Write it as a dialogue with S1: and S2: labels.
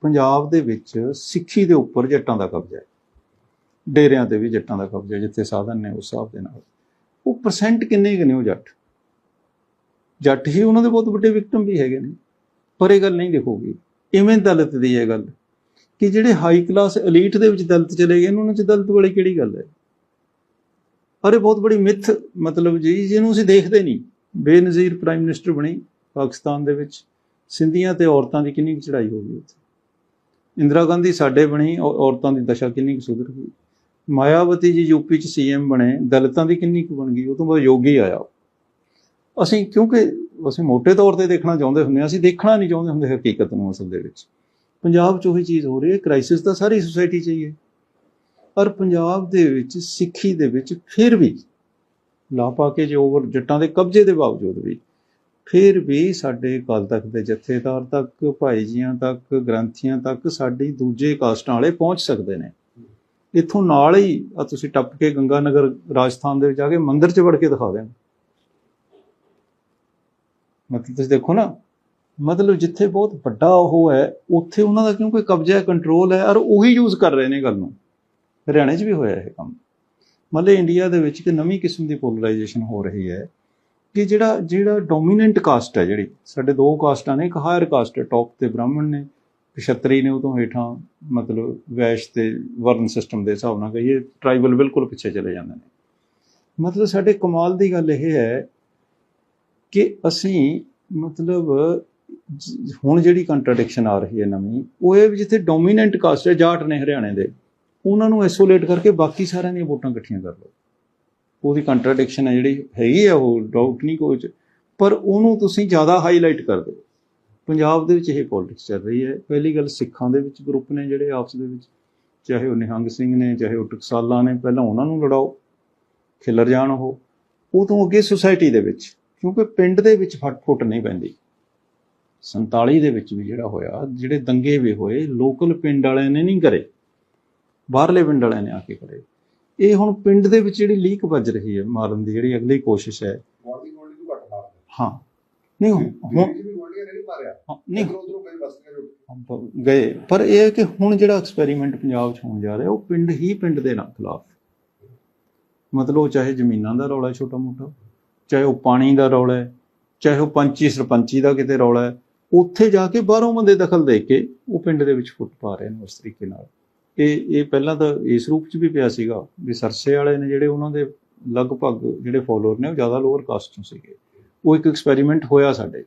S1: ਪੰਜਾਬ ਦੇ ਵਿੱਚ ਸਿੱਖੀ ਦੇ ਉੱਪਰ ਜੱਟਾਂ ਦਾ ਕਬਜ਼ਾ ਹੈ। ਡੇਰਿਆਂ ਤੇ ਵੀ ਜੱਟਾਂ ਦਾ ਕਬਜ਼ਾ ਜਿੱਥੇ ਸਾਧਨ ਨੇ ਉਸ ਹਿਸਾਬ ਦੇ ਨਾਲ। ਉਹ ਪਰਸੈਂਟ ਕਿੰਨੇ ਕੁ ਨੇ ਉਹ ਜੱਟ? ਜੱਟ ਹੀ ਉਹਨਾਂ ਦੇ ਬਹੁਤ ਵੱਡੇ ਵਿਕਟਮ ਵੀ ਹੈਗੇ ਨੇ। ਪਰ ਇਹ ਗੱਲ ਨਹੀਂ ਦੇਖੋਗੇ। ਇਵੇਂ ਦਲਿਤ ਦੀ ਇਹ ਗੱਲ ਕਿ ਜਿਹੜੇ ਹਾਈ ਕਲਾਸ ਐਲੀਟ ਦੇ ਵਿੱਚ ਦਲਿਤ ਚਲੇ ਗਏ ਨੇ, ਉਹਨਾਂ ਚ ਦਲਿਤ ਵਾਲੀ ਕਿਹੜੀ ਗੱਲ ਹੈ? ਅਰੇ ਬਹੁਤ ਬੜੀ ਮਿੱਥ ਮਤਲਬ ਜੀ ਜਿਹਨੂੰ ਅਸੀਂ ਦੇਖਦੇ ਨਹੀਂ। ਬੇਨਜ਼ੀਰ ਪ੍ਰਾਈਮ ਮਿਨਿਸਟਰ ਬਣੀ ਪਾਕਿਸਤਾਨ ਦੇ ਵਿੱਚ। ਸਿੰਧੀਆਂ ਤੇ ਔਰਤਾਂ ਦੀ ਕਿੰਨੀ ਕੁ ਚੜ੍ਹਾਈ ਹੋ ਗਈ ਉੱਥੇ? ਇੰਦਰਾ ਗਾਂਧੀ ਸਾਡੇ ਬਣੀ, ਔ- ਔਰਤਾਂ ਦੀ ਦਸ਼ਾ ਕਿੰਨੀ ਕੁ ਸੁਧਰ ਗਈ? ਮਾਇਆਵਤੀ ਜੀ ਯੂਪੀ ਚ ਸੀਐਮ ਬਣੇ, ਦਲਿਤਾਂ ਦੀ ਕਿੰਨੀ ਕੁ ਬਣ ਗਈ? ਉਹ ਤੋਂ ਬਾਅਦ ਯੋਗੀ ਆਇਆ। ਅਸੀਂ ਕਿਉਂਕਿ ਅਸੀਂ ਮੋٹے ਤੌਰ ਤੇ ਦੇਖਣਾ ਚਾਹੁੰਦੇ ਹੁੰਦੇ ਹਾਂ, ਅਸੀਂ ਦੇਖਣਾ ਨਹੀਂ ਚਾਹੁੰਦੇ ਹੁੰਦੇ ਹਕੀਕਤ ਨੂੰ ਅਸਲ ਦੇ ਵਿੱਚ। ਪੰਜਾਬ 'ਚ ਉਹੀ ਚੀਜ਼ ਹੋ ਰਹੀ ਹੈ, ਕ੍ਰਾਈਸਿਸ ਤਾਂ ਸਾਰੀ ਸੁਸਾਇਟੀ 'ਚ ਹੀ ਹੈ। ਪਰ ਪੰਜਾਬ ਦੇ ਵਿੱਚ, ਸਿੱਖੀ ਦੇ ਵਿੱਚ ਫਿਰ ਵੀ ਲਾ ਪਾ ਕੇ ਜੋ ਓਵਰ ਜੱਟਾਂ ਦੇ ਕਬਜ਼ੇ ਦੇ ਬਾਵਜੂਦ ਵੀ ਫਿਰ ਵੀ ਸਾਡੇ ਅਕਾਲ ਤਖਤ ਦੇ ਜਥੇਦਾਰ ਤੱਕ, ਭਾਈ ਜੀਆਂ ਤੱਕ, ਗ੍ਰੰਥੀਆਂ ਤੱਕ ਸਾਡੀ ਦੂਜੇ ਕਾਸਟਾਂ ਵਾਲੇ ਪਹੁੰਚ ਸਕਦੇ ਨੇ। ਇੱਥੋਂ ਨਾਲ ਹੀ ਆ ਤੁਸੀਂ ਟੱਪ ਕੇ ਗੰਗਾ ਨਗਰ ਰਾਜਸਥਾਨ ਦੇ ਵਿੱਚ ਆ ਕੇ ਮੰਦਿਰ 'ਚ ਵੜ ਕੇ ਦਿਖਾ ਦੇਣ। ਮਤਲਬ ਤੁਸੀਂ ਦੇਖੋ ਨਾ, ਮਤਲਬ ਜਿੱਥੇ ਬਹੁਤ ਵੱਡਾ ਉਹ ਹੈ, ਉੱਥੇ ਉਹਨਾਂ ਦਾ ਕਿਉਂਕਿ ਕਬਜ਼ਾ ਹੈ ਕੰਟਰੋਲ ਹੈ, ਔਰ ਉਹੀ ਯੂਜ਼ ਕਰ ਰਹੇ ਨੇ ਗੱਲ ਨੂੰ। ਹਰਿਆਣੇ 'ਚ ਵੀ ਹੋਇਆ ਇਹ ਕੰਮ। ਮਤਲਬ ਇੰਡੀਆ ਦੇ ਵਿੱਚ ਇੱਕ ਨਵੀਂ ਕਿਸਮ ਦੀ ਪੋਲਰਾਈਜੇਸ਼ਨ ਹੋ ਰਹੀ ਹੈ। ਕਿ ਜਿਹੜਾ ਜਿਹੜਾ ਡੋਮੀਨੈਂਟ ਕਾਸਟ ਹੈ ਜਿਹੜੀ, ਸਾਡੇ ਦੋ ਕਾਸਟਾਂ ਨੇ, ਇੱਕ ਹਾਇਰ ਕਾਸਟ ਹੈ ਟੌਪ ਤੇ ਬ੍ਰਾਹਮਣ ਨੇ ਕਸ਼ਤਰੀ ਨੇ ਉਹ ਤੋਂ ਹੇਠਾਂ, ਮਤਲਬ ਵੈਸ਼ ਤੇ ਵਰਨ ਸਿਸਟਮ ਦੇ ਹਿਸਾਬ ਨਾਲ ਕਹੀਏ ਟ੍ਰਾਈਬਲ ਬਿਲਕੁਲ ਪਿੱਛੇ ਚਲੇ ਜਾਂਦੇ ਨੇ। ਮਤਲਬ ਸਾਡੇ ਕਮਾਲ ਦੀ ਗੱਲ ਇਹ ਹੈ ਕਿ ਅਸੀਂ ਮਤਲਬ ਹੁਣ ਜਿਹੜੀ ਕੰਟਰਡਿਕਸ਼ਨ ਆ ਰਹੀ ਹੈ ਨਵੀਂ, ਉਹ ਇਹ ਵੀ ਜਿੱਥੇ ਡੋਮੀਨੈਂਟ ਕਾਸਟ ਹੈ ਜਾਟ ਨੇ ਹਰਿਆਣੇ ਦੇ, ਉਹਨਾਂ ਨੂੰ ਆਈਸੋਲੇਟ ਕਰਕੇ ਬਾਕੀ ਸਾਰਿਆਂ ਦੀਆਂ ਵੋਟਾਂ ਇਕੱਠੀਆਂ ਕਰ ਲਓ। ਉਹਦੀ ਕੰਟਰਡਿਕਸ਼ਨ ਹੈ ਜਿਹੜੀ ਹੈਗੀ ਹੈ ਉਹ ਡਾਊਟ ਨਹੀਂ ਕੋਈ ਪਰ ਉਹਨੂੰ ਤੁਸੀਂ ਜ਼ਿਆਦਾ ਹਾਈਲਾਈਟ ਕਰ ਦਿਓ। ਪੰਜਾਬ ਦੇ ਵਿੱਚ ਇਹ ਪੋਲਿਟਿਕਸ ਚੱਲ ਰਹੀ ਹੈ। ਪਹਿਲੀ ਗੱਲ ਸਿੱਖਾਂ ਦੇ ਵਿੱਚ ਗਰੁੱਪ ਨੇ ਜਿਹੜੇ ਆਪਸ ਦੇ ਵਿੱਚ, ਚਾਹੇ ਉਹ ਨਿਹੰਗ ਸਿੰਘ ਨੇ, ਚਾਹੇ ਉਹ ਟਕਸਾਲਾਂ ਨੇ, ਪਹਿਲਾਂ ਉਹਨਾਂ ਨੂੰ ਲੜਾਓ, ਖਿਲਰ ਜਾਣ ਉਹ ਉਹ ਤੋਂ ਅੱਗੇ ਸੁਸਾਇਟੀ ਦੇ ਵਿੱਚ, ਕਿਉਂਕਿ ਪਿੰਡ ਦੇ ਵਿੱਚ ਫਟ ਫੁੱਟ ਨਹੀਂ ਪੈਂਦੀ। 47 ਦੇ ਵਿੱਚ ਵੀ ਜਿਹੜਾ ਹੋਇਆ, ਜਿਹੜੇ ਦੰਗੇ ਵੀ ਹੋਏ ਲੋਕਲ ਪਿੰਡ ਵਾਲਿਆਂ ਨੇ ਨਹੀਂ ਕਰੇ। ਬਾਹਰਲੇ ਪਿੰਡ ਵਾਲਿਆਂ ਨੇ ਆ ਕੇ ਕਰੇ। ਇਹ ਹੁਣ ਪਿੰਡ ਦੇ ਵਿੱਚ ਜਿਹੜੀ ਲੀਕ ਵੱਜ ਰਹੀ ਹੈ ਮਾਰਨ ਦੀ ਜਿਹੜੀ ਅਗਲੀ ਕੋਸ਼ਿਸ਼ ਹੈ।
S2: ਗੋਲਡੀ ਗੋਲਡੀ ਨੂੰ ਘੱਟ ਮਾਰਦੇ
S1: ਹਾਂ। ਨਹੀਂ ਹੁਣ
S2: ਨਹੀਂ ਮਾਰਿਆ।
S1: ਹਾਂ, ਨਹੀਂ।
S2: ਉਧਰੋਂ ਉਧਰੋਂ ਕਈ ਬਸਤੀਆਂ ਦੇ ਉੱਤੇ
S1: ਗਏ। ਪਰ ਇਹ ਕਿ ਹੁਣ ਜਿਹੜਾ ਐਕਸਪੈਰੀਮੈਂਟ ਪੰਜਾਬ 'ਚ ਹੋਣ ਜਾ ਰਿਹਾ ਉਹ ਪਿੰਡ ਹੀ ਪਿੰਡ ਦੇ ਨਾਲ ਖਿਲਾਫ ਮਤਲਬ ਉਹ ਚਾਹੇ ਜ਼ਮੀਨਾਂ ਦਾ ਰੌਲਾ ਛੋਟਾ ਮੋਟਾ ਚਾਹੇ ਉਹ ਪਾਣੀ ਦਾ ਰੌਲਾ ਹੈ ਚਾਹੇ ਉਹ ਪੰਚੀ ਸਰਪੰਚੀ ਦਾ ਕਿਤੇ ਰੌਲਾ ਹੈ ਉੱਥੇ ਜਾ ਕੇ ਬਾਹਰੋਂ ਬੰਦੇ ਦਖਲ ਦੇ ਕੇ ਉਹ ਪਿੰਡ ਦੇ ਵਿੱਚ ਫੁੱਟ ਪਾ ਰਹੇ ਨੇ ਉਸ ਤਰੀਕੇ ਨਾਲ। ਇਹ ਇਹ ਪਹਿਲਾਂ ਤਾਂ ਇਸ ਰੂਪ 'ਚ ਵੀ ਪਿਆ ਸੀਗਾ ਵੀ ਸਰਸੇ ਵਾਲੇ ਨੇ ਜਿਹੜੇ ਉਹਨਾਂ ਦੇ ਲਗਭਗ ਜਿਹੜੇ ਫਾਲੋਅਰ ਨੇ ਉਹ ਜ਼ਿਆਦਾ ਲੋਅਰ ਕਾਸਟ 'ਚੋਂ ਸੀਗੇ। ਉਹ ਇੱਕ ਐਕਸਪੈਰੀਮੈਂਟ ਹੋਇਆ ਸਾਡੇ।